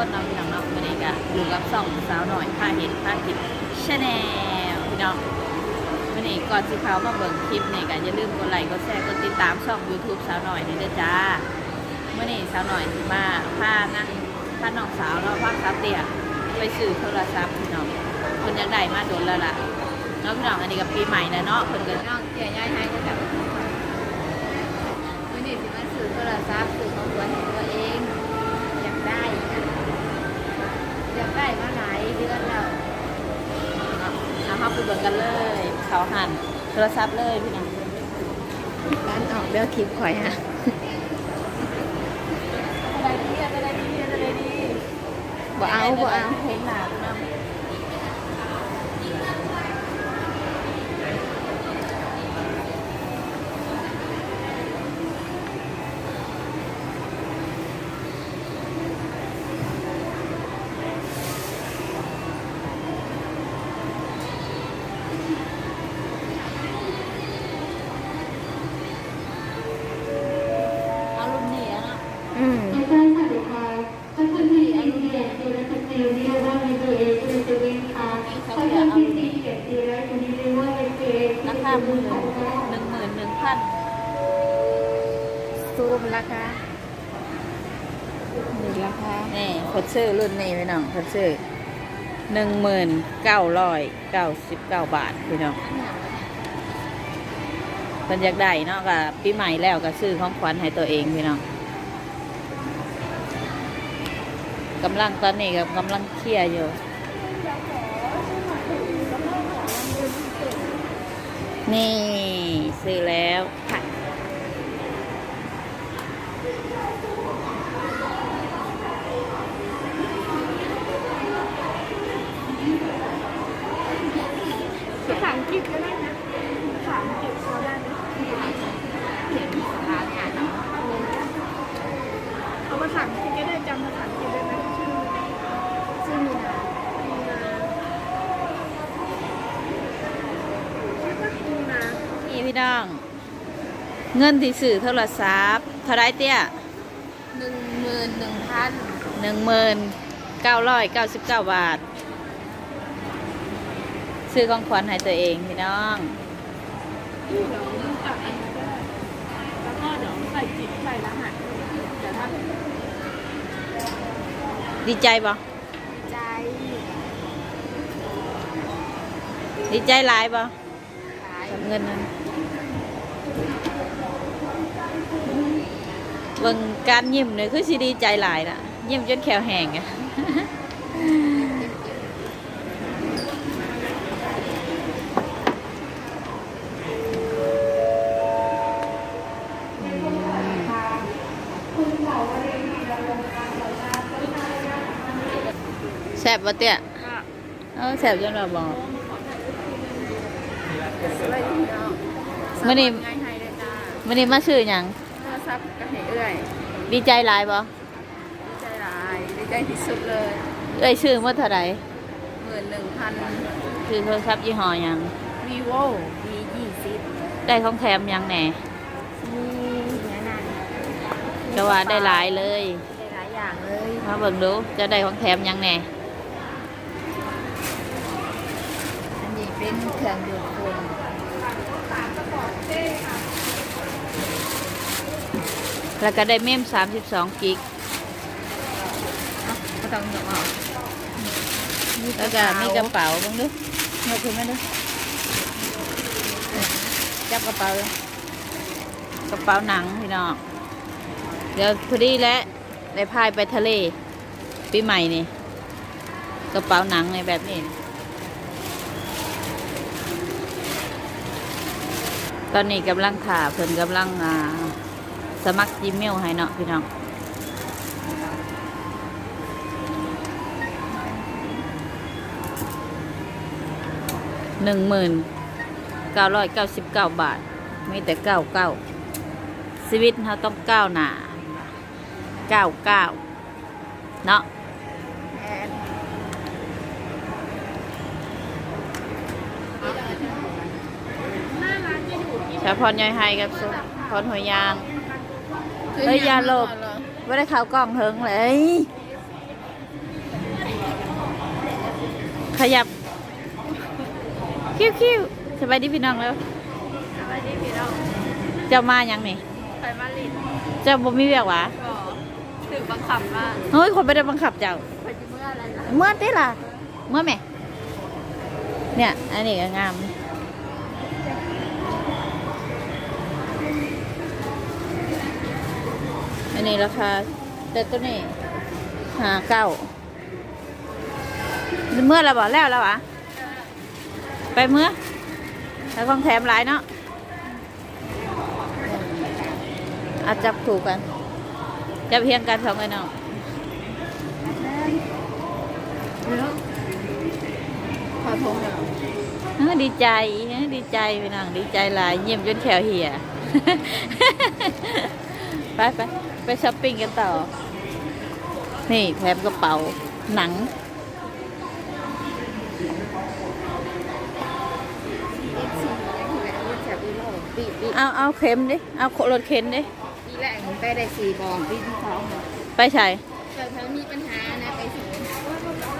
คนเนาะพี่น้องเนาะวันนี้ก็อยู่กับสองสาวหน่อยพาเห็นพาคิดชาแนลพี่น้องวันนี้ก่อนที่เขามาเบิ่งคลิปนี่ก็อย่าลืมกดไลค์กดแชร์กดติดตามช่อง YouTube สาวหน่อยนี่เด้อจ้าวันนี้สาวหน่อยสิมาพานั่งพาน้องสาวเนาะพาสาวเตี้ยไปซื้อโทรศัพท์พี่น้องคนอยากได้มาโดนแล้วล่ะเนาะพี่น้องอันนี้ก็ปีใหม่แล้วเนาะเพิ่นก็น้องเตี้ยย้ายให้ก็แบบวันนี้สิมาซื้อโทรศัพท์ซื้อของตัวเอง อยากได้นะอยากได้ มาหลายเดือนแล้วเอาเข้าไปเบิ่งกันเลย เขาหั่นโทรศัพท์เลยพี่น้องร้านออกเลือกคลิปข่อยฮะอะไรดีอะไรดีอะไรดีบ่เอาบ่เอาเห็นหนาพี่น้อ คาหนึ่งราคานี่คดซื้อรุ่นนี้พี่น้องคดซื้อหนึ่งหมื่นเก้าร้อยเก้าสิบเก้าบาทพี่น้องเพิ่นอยากได้เนาะก็ปีใหม่แล้วก็ซื้อของขวัญให้ตัวเองพี่น้องกำลังตอนนี้ก็กำลังเคลียร์อยู่นี่ซื้อแล้วค่ะ ภาษาอังกฤษก็ได้นะภาษาอังกฤษก็ได้นะ เอาภาษาอังกฤษก็ได้จำภาษาอังกฤษได้ไหมชื่อชื่อมีนามีนาชื่อว่ามีนานี่พี่น้อง เงินที่ซื้อโทรศัพท์เท่าไรเตี้ยหนึ่งหมื่นหนึ่งพันหนึ่งหมื่นเก้าร้อยเก้าสิบเก้าบาท ซื้อของขวัญให้ตัวเองพี่น้อง เดี๋ยวตัดอันนี้ก็ได้แล้วก็เดี๋ยวใส่จิตใส่รหัสเดี๋ยวถ้าดีใจบ่ใจดีใจหลายบ่ขายกับเงินนั้นเบิ่งการยิ้มเนี่ยคือสิดีใจหลายน่ะยิ้มจนแขวแห้งอะ ซ่บบ่เตี้ยเออแซ่บจนเราบอกสวัสดีเนาะมื้อนี้ง่ายให้เลยจ้ามื้อนี้มาซื้อหยังโทรศัพท์ก็ให้เอื้อยดีใจหลายบ่ดีใจหลายดีใจที่สุดเลย เอ้ยซื้อมาเท่าไหร่หมื่นหนึ่งพันซื้อโทรศัพท์ยี่ห้อหยังวีโววียี่สิบได้ของแถมหยังแหน่มีเนื้อนานก็ว่าได้หลายเลย ได้หลายอย่างเลยมาเบิ่งดูจะได้ของแถมหยังแหน่ อันนี้ เป็นเครื่องดูดฝุ่นแล้วก็ได้เมม 32 กิกก็ต้องยกออกแล้วก็มีกระเป๋าเบิ่งดูยกขึ้นมาดูจับกระเป๋าเลยกระเป๋าหนังพี่น้องเดี๋ยวพอดีแล้วได้พายไปทะเล ปีใหม่นี่ กระเป๋าหนังในแบบนี้ ตอนนี้กำลังขาเพิ่นกำลังอ่าสมัคร Gmail ให้เนาะพี่น้องหนึ่งหมื่นเก้าร้อยเก้าสิบเก้าบาท ไมีแต่เก้าเก้าชีวิตเราต้องก้าวหนาเก้าเก้าเนาะ แอน หน้าร้านจะอยู่ที่ ชาพรยายไฮกับสุพรหัวยางเอ้ยอย่าหลบไม่ได้ข่าวกล้องเฮิงเลย ขยับ คิ้วคิ้วสบายดีพี่น้องแล้วสวัสดีพี่น้องเจ้ามายังนี่ไปมาลินเจ้าบ่มีเวียกหวะก็ถือบังคับว่าเฮ้ยคนไม่ได้บังคับเจ้าไปที่เมื่ออะไรนะเมื่อติล่ะเมื่อแม่เนี่ย อันนี้ก็งาม อันนี้ราคาแต่ตัวนี้หาเก้าเมื่อเราบอกแล้วแล้วอะไปเมื่อแล้วของแถมหลายเนาะอาจจับถูกกัน จับเพียงกันสองไอ้น้องขอโทษนะเออดีใจเออดีใจพี่น้องดีใจหลายเยี่ยมจนแขวเหี่ยไปไป ไปช้อปปิ้งกันต่อ นี่แถมกระเป๋าหนัง เอฟซียังไงรู้จักอีโลปีปีเอาเอาเข็มดิ เอารถเข็นดิปีแรกไปได้สี่บองปีที่สองไปใส่เกิดเขามีปัญหานะไปถึง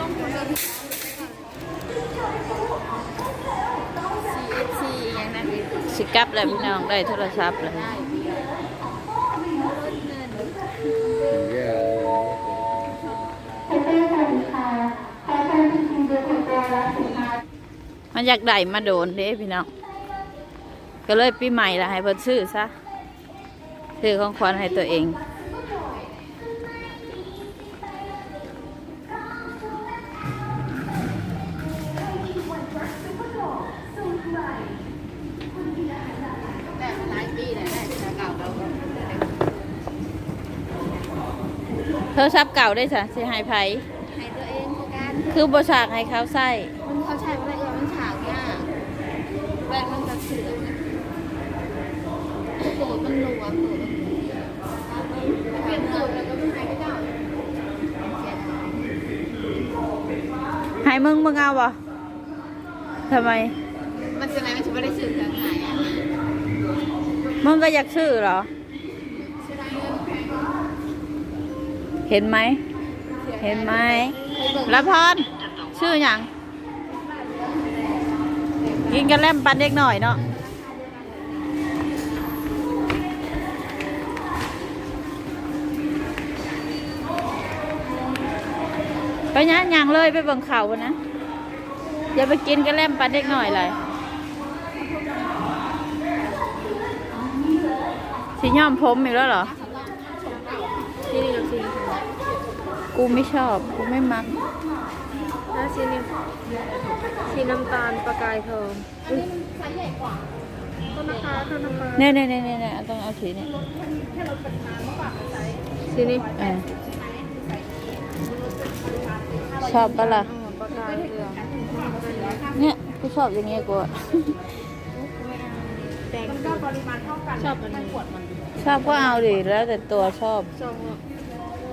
ลงทุนเลยสี่เอฟซีอย่างนั้นเลยสิกลับแล้วพี่น้องได้โทรศัพท์แล้ว ได้ มันอยากได้มาโดนเด้พี่น้อง ก็เลยปีใหม่ละให้เพิ่นซื้อซะ ซื้อของขวัญให้ตัวเองแต่หลายปีเลยได้แต่เก่าเราโทรศัพท์เก่าได้จ้ะสิให้ไผให้ตัวเองคือกันคือบฉากให้เขาใส่ มันเขาใช้อะไรเออมันฉากยาก แบงมันจะเสื่อมโกรธมันรัวโกรธเปลี่ยนโกรแล้วก็ไม่หายก็ได้ให้มึงมึงเอาบ่ทำไม มันจะไหนมันจะไม่ได้สื่อทางไหนอะมึงก็อยากซื้อเหรอ เห็นไหม เห็นไหมละพรชื่ออย่าง กินกันแล่มปันเด็กหน่อยเนาะไปนะย่างเลยไปเบิ่งเขาวพุ่นนะอย่าไปกินกันแล่มปันเด็กหน่อยเลยสีย้อมผมอีกแล้วเหรอกูไม่ชอบ กูไม่มัก นะซีนี่ซีน้ำตาลประกายทองต้นนะคะต้นนะคะเนี่ยเนี่ยเนี่ยเนี่ยต้องเอาสีเนี่ยซีนี่เออชอบปะล่ะประกายเหลืองเนี่ยกูชอบอย่างเงี้ยกูอะแดงก็ปริมาณเท่ากันชอบอันนี้ชอบก็เอาดิแล้วแต่ตัวชอบสอง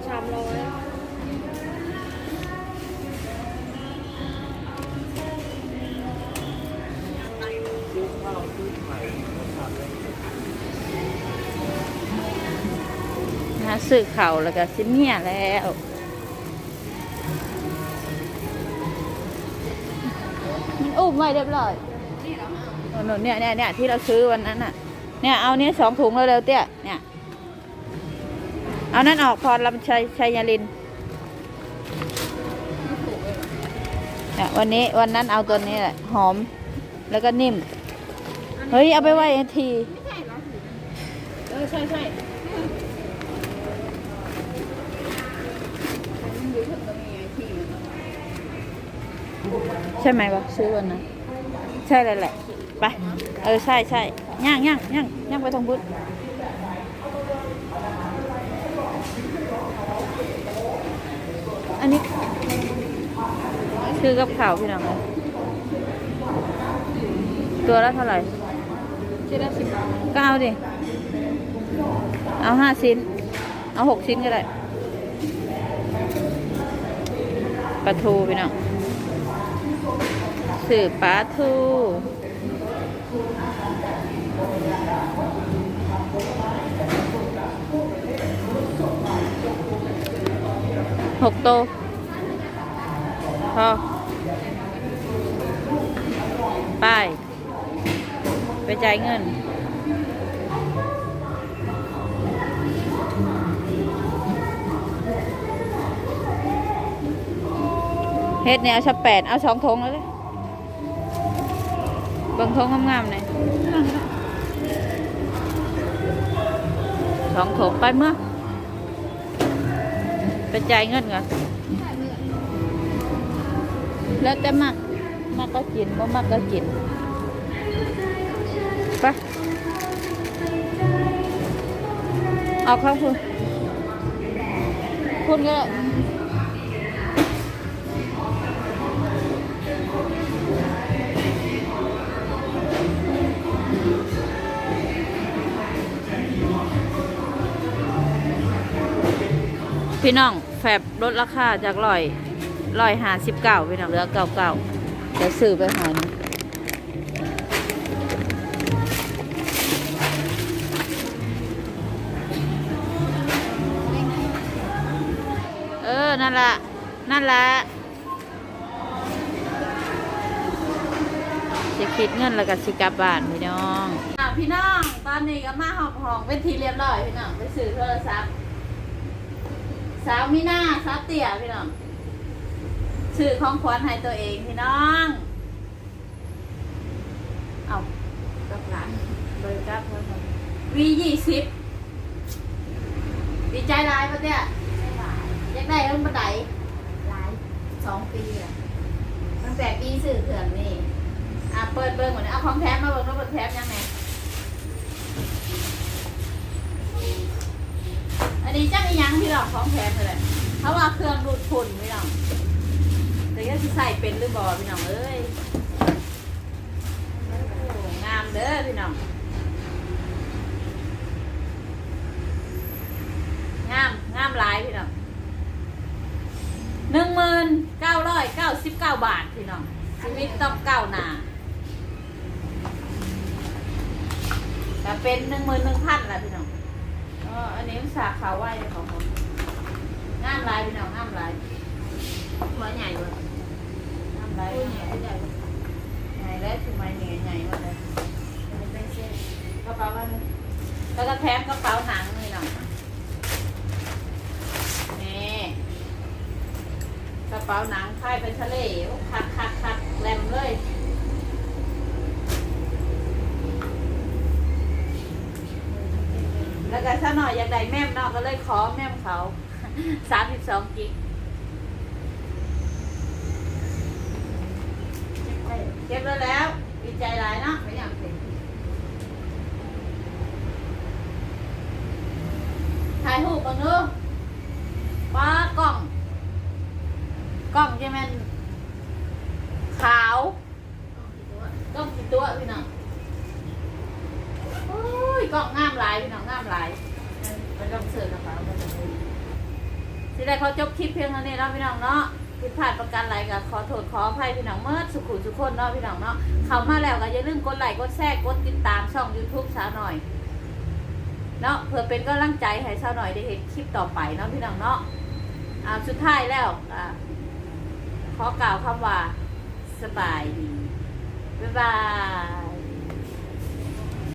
ชามร้อย ซื้อเข่าแล้วก็สิเมียแล้วมันอุ้มไว้เรียบร้อยโน่นโน่นเนี่ยเนี่ยเนี่ยที่เราซื้อวันนั้นน่ะ เนี่ยเอาเนี่ยสองถุงเร็วๆเตี้ยเนี่ย เอานั่นออกพรลำชัยชัยยลินเนี่ยวันนี้วันนั้นเอาตัวนี้แหละหอมแล้วก็นิ่ม เฮ้ย เอาไปไว้ที เออใช่ใช่ ใช่ไหมวะซื้อวันนั้นใช่เลยแหละ ไป เออ ใช่ใช่ย่างย่างย่างย่างไปทางพุทธอันนี้ ซื้อกับข่าวพี่น้องตัวละเท่าไหร่เจ็ดสิบก็เอาดิ เอาห้าชิ้น เอาหกชิ้นก็ได้ปลาทูพี่น้อง สื่อปลาทูหกโตวพอไป ไปจ่ายเงินเฮ็ดเนี่ยเอาชับแปดเอาสองทงแล้วเลย เบิ่งทงงามๆเลยสองทงไปเมื่อไปจ่ายเงินก่อนแล้วแต่มักมักก็กินบ่มักก็กินไปเอาเข้าคุณคุณก็ พี่น้องแฟบลดราคาจากร้อยร้อยหาสิบเก้าพี่น้องเหลือเก้าเก้าเดี๋ยวซื้อไปหานึ่งเออ นั่นละนั่นละจะคิดเงินแล้วก็สิกลับบ้านพี่น้อง พี่น้อง ตอนนี้ก็มาหอบห้องเป็นทีเรียบร้อยพี่น้อง ไปซื้อโทรศัพท์ สาวมีหน้าสาวเตี่ยพี่น้องซื้อของขวัญให้ตัวเองพี่น้อง เอากับหลานเบอร์กับเพื่อนวียี่สิบดีใจหลายปะเตี่ยอยากได้เงินบันไดหลายสองปีอะตั้งแต่ปีสื่อเถื่อนนี่อะเปิดเบิ้งหมดเลยเอาของแถมมาเบิ้งแล้วเปิดแถมยังไงอั นี้จ้าอียังพี่น้องของแถมเลยเพราะว่าเครื่องดูดฝุ่นพี่น้องแต่ก็สิใส่เป็นหรือบอพี่น้องเอ้ยงามเด้อพี่น้องงามงามหลายพี่น้องหนึ่งหมื่นเก้าร้อยเก้าสิบเก้าบาทพี่น้องชีวิตต้องก้าวหน้าแต่เป็นหนึ่งหมื่นหนึ่งพันละพี่น้อง ออันนี้สาขาวไหวเลยของผมงามลายพี่น้องงามลายหัวใหญ่เว้ยงามลายใหญ่ใหญ่ใหญ่แล้วทำไมเหนื่อยใหญ่วะเลยมันเป็นเส้นกระเป๋าอะไรแล้วก็แถมกระเป๋าหนังเลยเนาะนี่กระเป๋าหนังค่ายเป็นทะเลคักคักคักแรมเลย แล้วก็ถ้าหน่อยอยากได้แม่มเนอกก็เลยขอแม่มเขาสามสิบสองกิกเก็บแล้วแล้วดีใจหลายเนาะ ไม่อยากเป็น ถ่ายรูปกันเนอะป้ากล้อง กล้องจะเป็นขาวกล้องกี่ตัวพี่น้องโอ้ยกล้องงามหลายพี่น้องงามหลายเป็นลองเสิร์ฟกระเป๋ากันเลย สิได้เขาจบคลิปเพียงเท่านี้เนาะพี่น้องเนาะผิดพลาดประการอะไรก็ขอโทษขออภัยพี่น้องเมื่อสุขุมสุขคนเนาะพี่น้องเนาะเขามาแล้วก็อย่าลืมกดไลค์กดแชร์กดติดตามช่อง YouTube สาวหน่อยเนาะเพื่อเป็นกำลังใจให้ชาวหน่อยได้เห็นคลิปต่อไปเนาะพี่น้องเนาะอ่าสุดท้ายแล้วอ่าขอกล่าวคำว่าสบายดีบ๊ายบาย